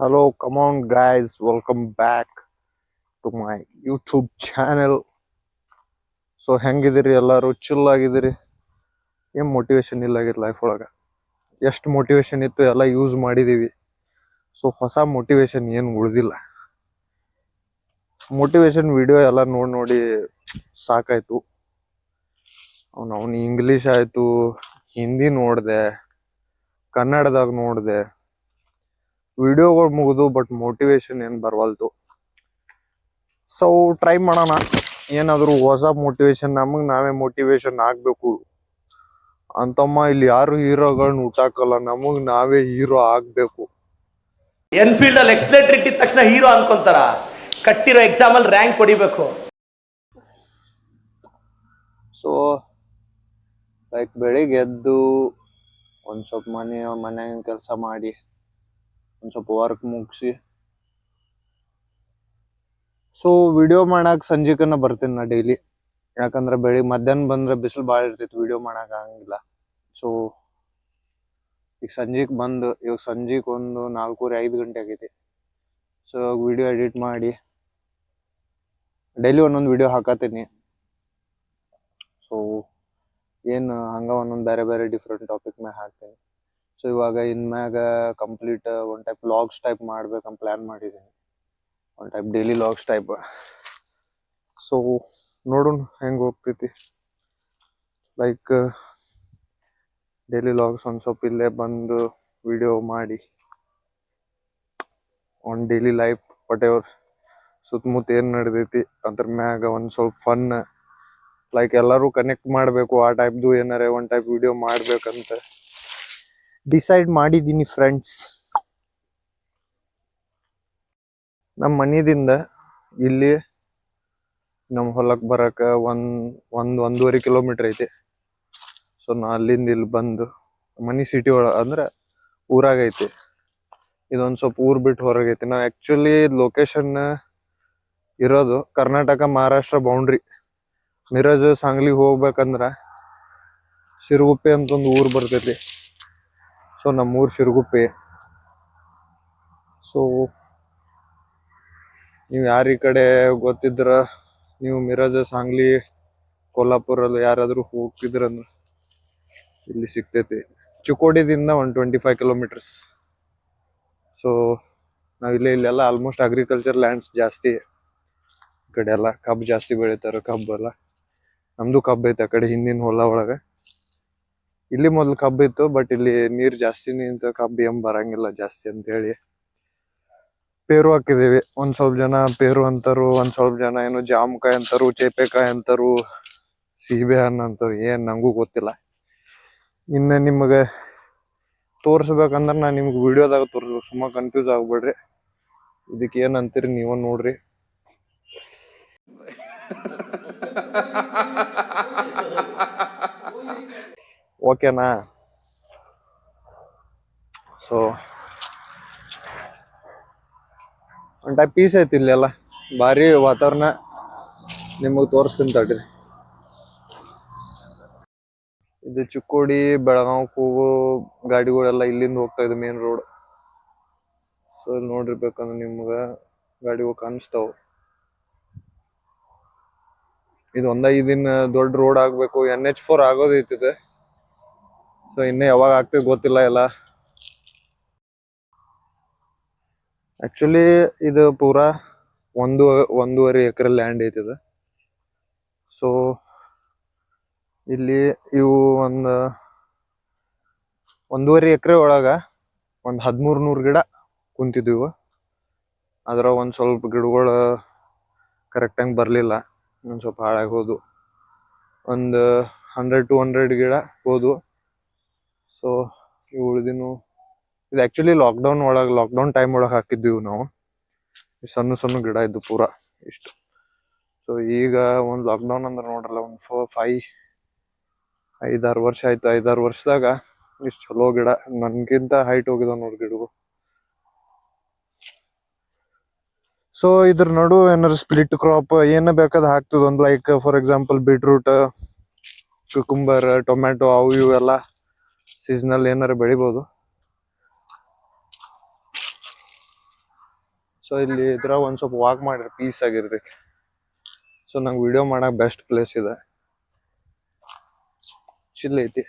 Hello, come on, guys. Welcome back to my YouTube channel. So ಹೆಂಗಿದಿರಿ ಎಲ್ಲರೂ? Chill ಆಗಿದಿರಿ ಏನ್ motivation ಇಲ್ಲ ಆಗಿತ್ತು life ಒಳಗ? ಎಷ್ಟು ಮೋಟಿವೇಶನ್ ಇತ್ತು ಎಲ್ಲ ಯೂಸ್ ಮಾಡಿದೀವಿ. ಸೊ ಹೊಸ ಮೋಟಿವೇಶನ್ ಏನು ಉಳಿದಿಲ್ಲ. ಮೋಟಿವೇಶನ್ ವಿಡಿಯೋ ಎಲ್ಲ ನೋಡಿ ನೋಡಿ ಸಾಕಾಯಿತು. ಅವನು ಅವನು ಇಂಗ್ಲೀಷ್ ಆಯಿತು ಹಿಂದಿ ನೋಡ್ದೆ ಕನ್ನಡದಾಗ ನೋಡ್ದೆ. ವಿಡಿಯೋಗಳು ಮುಗಿದು ಬಟ್ ಮೋಟಿವೇಶನ್ ಏನು ಬರವಲ್ದು. ಸೊ ಟ್ರೈ ಮಾಡೋಣ. ಏನಾದರೂ ಹೊಸ ಮೋಟಿವೇಶನ್ ನಮಗೆ ನಾವೇ ಮೋಟಿವೇಶನ್ ಆಗಬೇಕು. ಅಂತಮ್ಮ ಇಲ್ಲಿ ಯಾರು ಹೀರೋಗಳನ್ನ ಹುಟ್ಟಾಕಲ್ಲ ನಮಗೆ ನಾವೇ ಹೀರೋ ಆಗಬೇಕು. ಎನ್ಫೀಲ್ಡ್ ಅಲ್ಲಿ ಎಕ್ಸ್ಲೇಟರ್ ಇಟ್ಟಿದ ತಕ್ಷಣ ಹೀರೋ ಅನ್ಕೊಂತಾರ. ಕಟ್ಟಿರೋ ಎಕ್ಸಾಮ್ ಅಲ್ಲಿ ರ್ಯಾಂಕ್ ಹೊಡಿಬೇಕು ಸೊ ಲೈಕ್ ಬೆಳಿಗ್ಗೆ ಎದ್ದು ಒಂದ್ ಸ್ವಲ್ಪ ಮನೆ ಮನೆ ಕೆಲಸ ಮಾಡಿ. ಒಂದ್ ಸ್ವಲ್ಪ ವರ್ಕ್ ಮುಗಿಸಿ. ಸೊ ವಿಡಿಯೋ ಮಾಡಕ್ ಸಂಜೆಕನ ಬರ್ತೀನಿ ನಾ ಡೈಲಿ ಯಾಕಂದ್ರೆ ಬೆಳಿಗ್ಗೆ ಮಧ್ಯಾಹ್ನ ಬಂದ್ರೆ ಬಿಸಿಲು ಭಾಳ ಇರ್ತೈತಿ ವಿಡಿಯೋ ಮಾಡಕ್ ಆಗಂಗಿಲ್ಲ. ಸೊ ಈಗ ಸಂಜೀಕ್ ಬಂದು, ಇವಾಗ ಸಂಜೆಗ್ ಒಂದು ನಾಲ್ಕೂವರೆ, ಐದು ಗಂಟೆ ಆಗೈತಿ. ಸೊ ಇವಾಗ ವಿಡಿಯೋ ಎಡಿಟ್ ಮಾಡಿ ಡೈಲಿ ಒಂದೊಂದು ವಿಡಿಯೋ ಹಾಕತೀನಿ. ಸೊ ಏನು, ಹಂಗ ಒಂದೊಂದು ಬೇರೆ ಬೇರೆ ಡಿಫ್ರೆಂಟ್ ಟಾಪಿಕ್ ಮೇಲೆ ಹಾಕ್ತೀನಿ. ಸೊ ಇವಾಗ ಇನ್ಮ್ಯಾಗ complete one type logs type ಮಾಡ್ಬೇಕಂತ ಪ್ಲ್ಯಾನ್ ಮಾಡಿದ್ದೀನಿ one type daily logs type so ನೋಡೋಣ ಹೆಂಗೆ ಹೋಗ್ತೈತಿ. ಲೈಕ್ ಡೈಲಿ ಲಾಗ್ಸ್ ಒಂದು ಸ್ವಲ್ಪ ಇಲ್ಲೇ ಬಂದು ವಿಡಿಯೋ ಮಾಡಿ. On daily life whatever ಸುತ್ತಮುತ್ತ ಏನು ನಡೆದೈತಿ, ಅದ್ರ ಮ್ಯಾಗ ಒಂದು ಸ್ವಲ್ಪ ಫನ್ ಲೈಕ್ ಎಲ್ಲರೂ ಕನೆಕ್ಟ್ ಮಾಡಬೇಕು, ಆ ಟೈಪ್ದು ಏನಾರ ಒನ್ ಟೈಪ್ ವಿಡಿಯೋ ಮಾಡ್ಬೇಕಂತ. ಡಿಸೈಡ್ ಮಾಡಿದ್ದೀನಿ ಫ್ರೆಂಡ್ಸ್ ನಮ್ಮ ಮನೆಯಿಂದ ಇಲ್ಲಿ ನಮ್ಮ ಹೊಲಕ್ಕೆ ಬರಕ ಒಂದ್ ಒಂದ್ ಒಂದೂವರೆ ಕಿಲೋಮೀಟರ್ ಐತಿ. ಸೊ ನಾ ಅಲ್ಲಿಂದ ಇಲ್ಲಿ ಬಂದು ಮನಿ ಸಿಟಿ ಒಳ ಅಂದ್ರೆ ಊರಾಗ ಐತಿ. ಇದೊಂದ್ ಸ್ವಲ್ಪ ಊರ್ ಬಿಟ್ಟು ಹೊರಗೈತಿ ನಾ ಆಕ್ಚುಲಿ ಲೊಕೇಶನ್ ಇರೋದು ಕರ್ನಾಟಕ ಮಹಾರಾಷ್ಟ್ರ ಬೌಂಡ್ರಿ ಮಿರಜ್ ಸಾಂಗ್ಲಿಗೆ ಹೋಗ್ಬೇಕಂದ್ರ ಸಿರುಗುಪ್ಪೆ ಅಂತ ಒಂದು ಊರು ಬರ್ತೈತಿ. ಸೊ ನಮ್ಮ ಊರ್ ಸಿರುಗುಪ್ಪೆ ಸೊ ನೀವು ಯಾರ ಈ ಕಡೆ ಗೊತ್ತಿದ್ರ, ನೀವು ಮಿರಜ್ ಸಾಂಗ್ಲಿ ಕೊಲ್ಲಾಪುರಲ್ಲಿ ಯಾರಾದರೂ ಹೋಗ್ತಿದ್ರಂದ್ರೆ ಇಲ್ಲಿ ಸಿಗ್ತೈತಿ. ಚಿಕ್ಕೋಡಿದಿಂದ one twenty five kilometres so ನಾವ್ ಇಲ್ಲೇ ಇಲ್ಲೆಲ್ಲ ಆಲ್ಮೋಸ್ಟ್ ಅಗ್ರಿಕಲ್ಚರ್ ಲ್ಯಾಂಡ್ಸ್ ಜಾಸ್ತಿ. ಈ ಕಡೆ ಎಲ್ಲ ಕಬ್ಬು ಜಾಸ್ತಿ ಬೆಳಿತಾರ, ಕಬ್ಬು ಎಲ್ಲ. ನಮ್ದು ಕಬ್ಬು ಐತೆ ಆ ಕಡೆ ಹಿಂದಿನ ಹೊಲ ಒಳಗ. ಇಲ್ಲಿ ಮೊದಲು ಕಬ್ಬು ಇತ್ತು ಬಟ್ ಇಲ್ಲಿ ನೀರ್ ಜಾಸ್ತಿ ನಿಂತ ಕಬ್ಬು ಏನ್ ಬರಂಗಿಲ್ಲ ಜಾಸ್ತಿ ಅಂತ ಹೇಳಿ ಪೇರು ಹಾಕಿದೀವಿ. ಒಂದ್ ಸ್ವಲ್ಪ ಜನ ಪೇರು ಅಂತಾರು, ಒಂದ್ ಸ್ವಲ್ಪ ಜನ ಏನು ಜಾಮಕಾಯಿ ಅಂತಾರು, ಚೇಪೆಕಾಯಿ ಅಂತಾರು, ಸೀಬೆ ಹಣ್ಣು ಅಂತಾರು, ಏನ್ ನಂಗೂ ಗೊತ್ತಿಲ್ಲ. ಇನ್ನ ನಿಮಗೆ ತೋರ್ಸ್ಬೇಕಂದ್ರ ನಾ ನಿಮ್ಗೆ ವಿಡಿಯೋದಾಗ ತೋರಿಸ್ಬೇಕು, ಸುಮ್ಮ ಕನ್ಫ್ಯೂಸ್ ಆಗ್ಬೇಡ್ರಿ. ಇದಕ್ಕೆ ಏನ್ ಅಂತೀರಿ ನೀವ ನೋಡ್ರಿ. ಓಕೆನಾ? ಸೊ ಒನ್ ಟೈಪ್ ಪೀಸ್ ಐತಿ ಇಲ್ಲೆಲ್ಲ. ಭಾರಿ ವಾತಾವರಣ. ನಿಮಗೆ ತೋರಿಸ್ತೀನಿ ತಡ್ರಿ. ಇದು ಚಿಕ್ಕೋಡಿ, ಬೆಳಗಾವ್, ಕೂಗು, ಗಾಡಿಗಳೆಲ್ಲ ಇಲ್ಲಿಂದ ಹೋಗ್ತಾ ಇದೆ ಮೇನ್ ರೋಡ್ ಸೊ ಇಲ್ಲಿ ನೋಡಿರ್ಬೇಕಂದ್ರೆ ನಿಮ್ಗೆ ಗಾಡಿಗಳು ಕಾಣಿಸ್ತಾವ. ಇದು ಒಂದ ದಿನ ದೊಡ್ಡ ರೋಡ್ ಆಗಬೇಕು. ಎನ್ ಎಚ್ ಫೋರ್ ಆಗೋದೈತಿದೆ ಸೊ ಇನ್ನೇ ಯಾವಾಗ ಆಗ್ತೀವಿ ಗೊತ್ತಿಲ್ಲ ಎಲ್ಲ. ಆ್ಯಕ್ಚುಲಿ ಇದು ಪೂರಾ ಒಂದು, ಒಂದೂವರೆ ಎಕರೆ ಲ್ಯಾಂಡ್ ಐತಿದೆ ಸೊ ಇಲ್ಲಿ ಇವು ಒಂದು, ಒಂದೂವರೆ ಎಕರೆ ಒಳಗ ಒಂದು ಹದಿಮೂರು ನೂರು ಗಿಡ ಕುಂತಿದ್ವು ಅದರ ಒಂದು ಸ್ವಲ್ಪ ಗಿಡಗಳು ಕರೆಕ್ಟಾಗಿ ಬರಲಿಲ್ಲ, ಇನ್ನೊಂದು ಸ್ವಲ್ಪ ಹಾಳಾಗಿ ಹೋದು ಒಂದು ಹಂಡ್ರೆಡ್ ಟು ಹಂಡ್ರೆಡ್ ಗಿಡ ಹೋದ್ವು. ಸೊ ಇವು ಉಳಿದಿನ ಇದು ಆಕ್ಚುಲಿ ಲಾಕ್ಡೌನ್ ಒಳಗ್ ಲಾಕ್ಡೌನ್ ಟೈಮ್ ಒಳಗ್ ಹಾಕಿದ್ವಿ ನಾವು. ಸಣ್ಣ ಸಣ್ಣ ಗಿಡ ಇದ್ದು ಪೂರ ಇಷ್ಟು. ಸೊ ಈಗ ಒಂದ್ ಲಾಕ್ಡೌನ್ ಅಂದ್ರೆ ನೋಡ್ರಲ್ಲ, ಒಂದು ಫೋರ್ ಫೈ ಐದಾರು ವರ್ಷ ಆಯ್ತು. ಐದಾರು ವರ್ಷದಾಗ ಇಷ್ಟು ಚಲೋ ಗಿಡ. ನನ್ಗಿಂತ ಹೈಟ್ ಹೋಗಿದ ನೋಡಿ ಗಿಡಗಳು. ಸೊ ಇದ್ರ ನಡು ಏನಾರ ಸ್ಪ್ಲಿಟ್ ಕ್ರಾಪ್ ಏನ ಬೇಕಾದ ಹಾಕ್ತದ ಒಂದ್ like for example beetroot cucumber tomato ಅವು ಇವೆಲ್ಲ. ಸೀಸನಲ್ ಏನಾರು ಬೆಳಿಬೋದು? ಸೊ ಇಲ್ಲಿ ಇದ್ರ ಒಂದ್ ಸ್ವಲ್ಪ ವಾಕ್ ಮಾಡಿದ್ರೆ ಪೀಸ್ ಆಗಿರ್ತೈತಿ. ಸೊ ನಂಗೆ ವಿಡಿಯೋ ಮಾಡಕ್ ಬೆಸ್ಟ್ ಪ್ಲೇಸ್ ಇದೆ. ಚಿಲ್ ಐತಿ.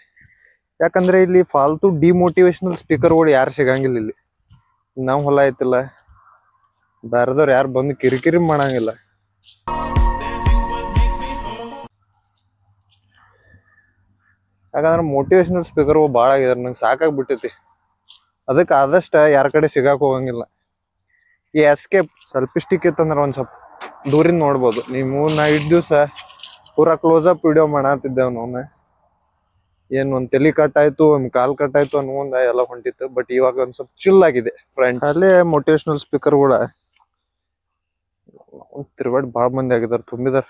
ಯಾಕಂದ್ರೆ ಇಲ್ಲಿ ಫಾಲ್ತು ಡಿಮೋಟಿವೇಶನಲ್ ಸ್ಪೀಕರ್ಗಳು ಯಾರು ಸಿಗಂಗಿಲ್ಲ ಇಲ್ಲಿ. ನಾವು ಹೊಲ ಐತಿಲ್ಲ. ಬೇರೆದವ್ರು ಯಾರು ಬಂದು ಕಿರಿಕಿರಿ ಮಾಡಂಗಿಲ್ಲ. ಯಾಕಂದ್ರೆ ಮೋಟಿವೇಶನಲ್ ಸ್ಪೀಕರ್ ಭಾಳ ಆಗಿದಾರೆ ನಂಗೆ ಸಾಕಾಗ್ಬಿಟ್ಟೈತಿ. ಅದಕ್ಕೆ ಆದಷ್ಟು ಯಾರ ಕಡೆ ಸಿಗಾಕ್ ಹೋಗಂಗಿಲ್ಲ. ಈ ಎಸ್ಕೇಪ್ ಸೆಲ್ಫಿಸ್ಟಿಕ್ ಇತ್ತಂದ್ರೆ ಒಂದು ಸ್ವಲ್ಪ ದೂರಿಂದ ನೋಡ್ಬೋದು. ನೀವು ನಾ ಇಟ್ಟು ದಿವಸ ಪೂರಾ ಕ್ಲೋಸ್ ಅಪ್ ವಿಡಿಯೋ ಮಾಡತ್ತಿದ್ದೇವೆ ನಾವು ಏನು ಒಂದು ತಲಿ ಕಟ್ ಆಯ್ತು ಒಂದ್ ಕಾಲ್ ಕಟ್ ಆಯ್ತು ಒಂದು ಎಲ್ಲ ಹೊಂಟಿತ್ತು ಬಟ್ ಇವಾಗ ಒಂದು ಸ್ವಲ್ಪ ಚಿಲ್ ಆಗಿದೆ ಫ್ರೆಂಡ್ ಅಲ್ಲೇ ಮೋಟಿವೇಶನಲ್ ಸ್ಪೀಕರ್ ಕೂಡ ತಿರುಗಾಡಿ ಭಾಳ ಮಂದಿ ಆಗಿದ್ದಾರೆ ತುಂಬಿದಾರೆ.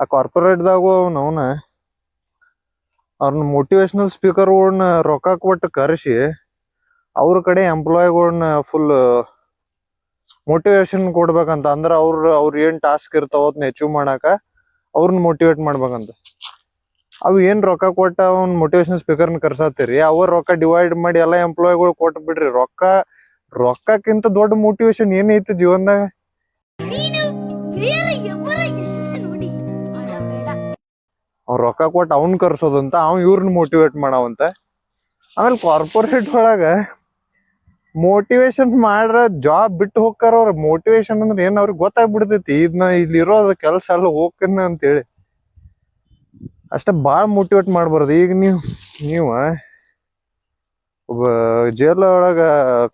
ಆ ಕಾರ್ಪೊರೇಟ್ದಾಗೂ ಅವನ. ಅವ್ರನ್ನ ಮೋಟಿವೇಶನಲ್ ಸ್ಪೀಕರ್ಗಳನ್ನ ರೊಕ್ಕ ಕೊಟ್ಟು ಕರೆಸಿ ಅವ್ರ ಕಡೆ ಎಂಪ್ಲಾಯ್ಗಳನ್ನ ಫುಲ್ ಮೋಟಿವೇಶನ್ ಕೊಡ್ಬೇಕಂತ. ಅಂದ್ರೆ ಅವ್ರ ಅವ್ರ ಏನ್ ಟಾಸ್ಕ್ ಇರ್ತಾವ ಅದನ್ನ ಅಚೀವ್ ಮಾಡಾಕ ಅವ್ರನ್ನ ಮೋಟಿವೇಟ್ ಮಾಡ್ಬೇಕಂತ. ಅವ್ ಏನ್ ರೊಕ್ಕ ಕೊಟ್ಟ ಅವ್ನ ಮೋಟಿವೇಶನ್ ಸ್ಪೀಕರ್ನ ಕರ್ಸಾತೀರಿ ಅವ್ರ ರೊಕ್ಕ ಡಿವೈಡ್ ಮಾಡಿ ಎಲ್ಲಾ ಎಂಪ್ಲಾಯಿಗಳು ಕೊಟ್ಟು ಬಿಡ್ರಿ. ರೊಕ್ಕ, ರೊಕ್ಕಕ್ಕಿಂತ ದೊಡ್ಡ ಮೋಟಿವೇಶನ್ ಏನೈತಿ ಜೀವನದಾಗ? ಅವ್ರ ರೊಕ್ಕ ಕೊಟ್ಟು ಅವ್ನ್ ಕರ್ಸೋದಂತ ಅವ್ ಇವ್ರನ್ನ ಮೋಟಿವೇಟ್ ಮಾಡವಂತ. ಆಮೇಲೆ ಕಾರ್ಪೊರೇಟ್ ಒಳಗ ಮೋಟಿವೇಶನ್ ಮಾಡ್ರ ಜಾಬ್ ಬಿಟ್ಟು ಹೋಗ್ತಾರ ಅವ್ರ ಮೋಟಿವೇಶನ್ ಅಂದ್ರೆ ಏನ್ ಅವ್ರಿಗೆ ಗೊತ್ತಾಗ್ಬಿಡ್ತೈತಿ. ಇದನ್ನ ಇಲ್ಲಿ ಇರೋದ್ ಕೆಲಸ ಎಲ್ಲ ಅಂತ ಅಂತೇಳಿ. ಅಷ್ಟೇ ಬಾಳ್ ಮೋಟಿವೇಟ್ ಮಾಡ್ಬಾರ್ದು. ಈಗ ನೀವು ನೀವು ಒಬ್ಬ ಜೈಲ್ ಒಳಗ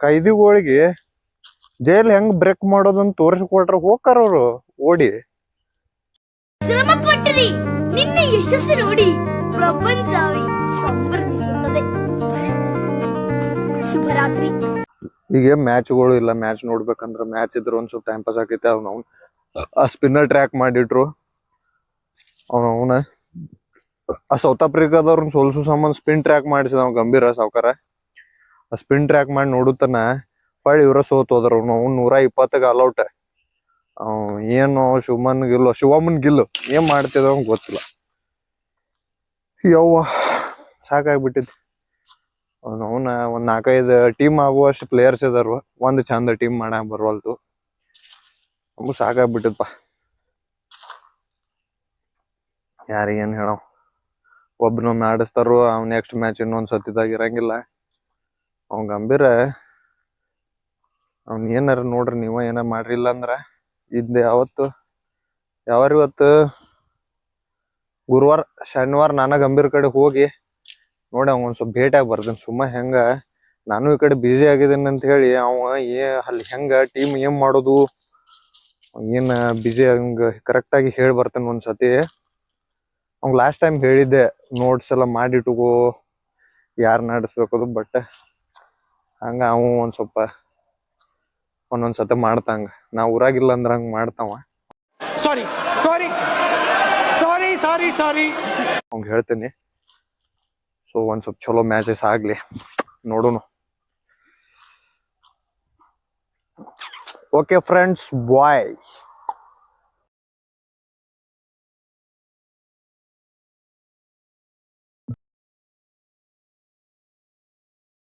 ಕೈದಿಗಳಿಗೆ ಜೈಲ್ ಹೆಂಗ್ ಬ್ರೇಕ್ ಮಾಡೋದಂತ ತೋರಿಸ್ಕೊಟ್ರ ಹೋಗ್ತಾರ ಅವ್ರು ಓಡಿ. ನಿನ್ನ ಯಶಸ್ಸು ನೋಡಿ ಪ್ರಪಂಚವೇ ಸಂಭ್ರಮಿಸುತ್ತದೆ. ಶುಭರಾತ್ರಿ. ಈಗ ಮ್ಯಾಚ್ಗಳು ಇಲ್ಲ ಮ್ಯಾಚ್ ನೋಡ್ಬೇಕಂದ್ರ ಮ್ಯಾಚ್ ಇದ್ರ ಒಂದ್ ಸ್ವಲ್ಪ ಟೈಮ್ ಪಾಸ್ ಆಕೈತೆ. ಅವ್ನ ಅವ್ನ ಆ ಸ್ಪಿನ್ನರ್ ಟ್ರ್ಯಾಕ್ ಮಾಡಿಟ್ರು. ಅವ್ನ ಅವನ ಆ ಸೌತ್ ಆಫ್ರಿಕಾದವ್ರನ್ನ ಸೋಲ್ಸು ಸಂಬಂಧ ಸ್ಪಿನ್ ಟ್ರ್ಯಾಕ್ ಮಾಡಿಸಿದ ಅವ್ನು ಗಂಭೀರ ಸಾವ್ಕಾರ. ಆ ಸ್ಪಿನ್ ಟ್ರ್ಯಾಕ್ ಮಾಡಿ ನೋಡುತ್ತಾನ ಹೊಳ್ಳಿ ಇವ್ರ ಸೋತ್ ಹೋದ್ರ. ಅವ್ನು ನೂರ ಇಪ್ಪತ್ತಗ ಅಲೌಟ್ ಅವ್ ಏನು ಶುಭಮನ್ ಗಿಲ್ಲು ಶುಭಮನ್ ಗಿಲ್ಲು ಏನ್ ಮಾಡ್ತಿದ್ವ ಗೊತ್ತಿಲ್ಲ. ಯವ್ವ, ಸಾಕಾಗ್ಬಿಟ್ಟಿದ್. ಅವನ ಒಂದ್ ನಾಲ್ಕೈದು ಟೀಮ್ ಆಗುವಷ್ಟು ಪ್ಲೇಯರ್ಸ್ ಇದಾರ ಒಂದ್ ಚಂದ ಟೀಮ್ ಮಾಡಕ್ ಬರ್ವಲ್ತು. ನಮಗ್ ಸಾಕಾಗ್ಬಿಟ್ಟಿದ್ಪ. ಯಾರಿಗೇನ್ ಹೇಳೋ ಒಬ್ನೊಮ್ಮೆ ಆಡಿಸ್ತಾರೋ ಅವ್ ನೆಕ್ಸ್ಟ್ ಮ್ಯಾಚ್ ಇನ್ನೊಂದ್ ಸತ್ತಿದಾಗ ಇರಂಗಿಲ್ಲ. ಅವ್ನ್ ಗಂಭೀರ. ಅವ್ನ್ ಏನಾರ ನೋಡ್ರಿ, ನೀವ ಏನಾರ ಮಾಡ್ರಿ ಅಂದ್ರ ಇದ್ ಯಾವತ್ತು ಯಾವಾರ ಇವತ್ತು ಗುರುವಾರ, ಶನಿವಾರ ನಾನ ಗಂಭೀರ್ ಕಡೆ ಹೋಗಿ ನೋಡಿ ಅವ್ ಒಂದ್ ಸ್ವಲ್ಪ ಭೇಟಿ ಆಗಿ ಬರ್ತೀನಿ ಸುಮ್ಮ ಹೆಂಗ? ನಾನು ಈ ಕಡೆ ಬಿಜಿ ಆಗಿದ್ದೀನಿ ಅಂತ ಹೇಳಿ ಅವ ಏ, ಅಲ್ಲಿ ಹೆಂಗ? ಟೀಮ್ ಏನ್ ಮಾಡೋದು? ಏನ್ ಬಿಜಿ ಹಂಗ ಕರೆಕ್ಟ್ ಆಗಿ ಹೇಳಿ ಬರ್ತೇನೆ ಒಂದ್ಸತಿ. ಅವ್ನ ಲಾಸ್ಟ್ ಟೈಮ್ ಹೇಳಿದ್ದೆ ನೋಟ್ಸ್ ಎಲ್ಲ ಮಾಡಿಟ್ಕೋ, ಯಾರ್ ನಡೆಸ್ಬೇಕದು ಬಟ್ ಹಂಗ ಅವ ಒಂದ್ ಸ್ವಲ್ಪ ಒಂದೊಂದ್ ಸತಿ ಮಾಡ್ತಂಗ. ನಾ ಊರಾಗಿಲ್ಲ ಅಂದ್ರ ಹಂಗ ಮಾಡ್ತಾವ. ಸಾರಿ ಸಾರಿ ಸಾರಿ ಸಾರಿ ಸಾರಿ ಅವ್ನ್ ಹೇಳ್ತೀನಿ. ಸೊ ಒಂದ್ ಸ್ವಲ್ಪ ಚಲೋ ಮ್ಯಾಚಸ್ ಆಗ್ಲಿ. ನೋಡೋಣ ಓಕೆ ಫ್ರೆಂಡ್ಸ್ ಬಾಯ್